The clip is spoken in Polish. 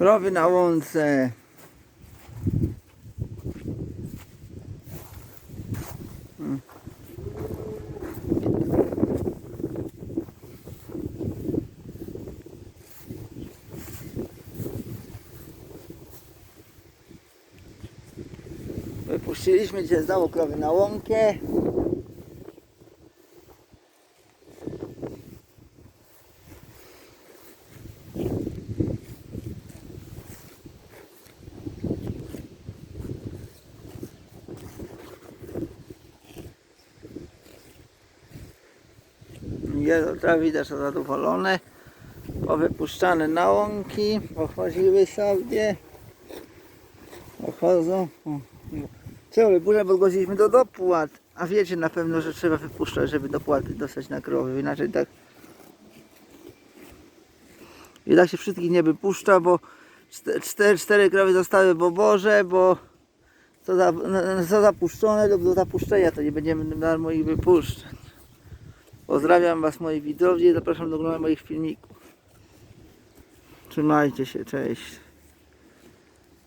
Krowy na łące. Wypuściliśmy cię znowu krowy na łąkę. Jest to widać że zadowolone. Powypuszczane na łąki, pochodziły sobie. Pochodzą. Trzeba wypuszczać, bo zgłosiliśmy do dopłat. A wiecie na pewno, że trzeba wypuszczać, żeby dopłaty dostać na krowy. Inaczej tak. I tak się wszystkich nie wypuszcza, bo czte- cztery, cztery krowy zostały w oborze, bo co, za, no, co zapuszczone lub do zapuszczenia, to nie będziemy darmo ich wypuszczać. Pozdrawiam Was moi widzowie zapraszam do oglądania moich filmików. Trzymajcie się, cześć.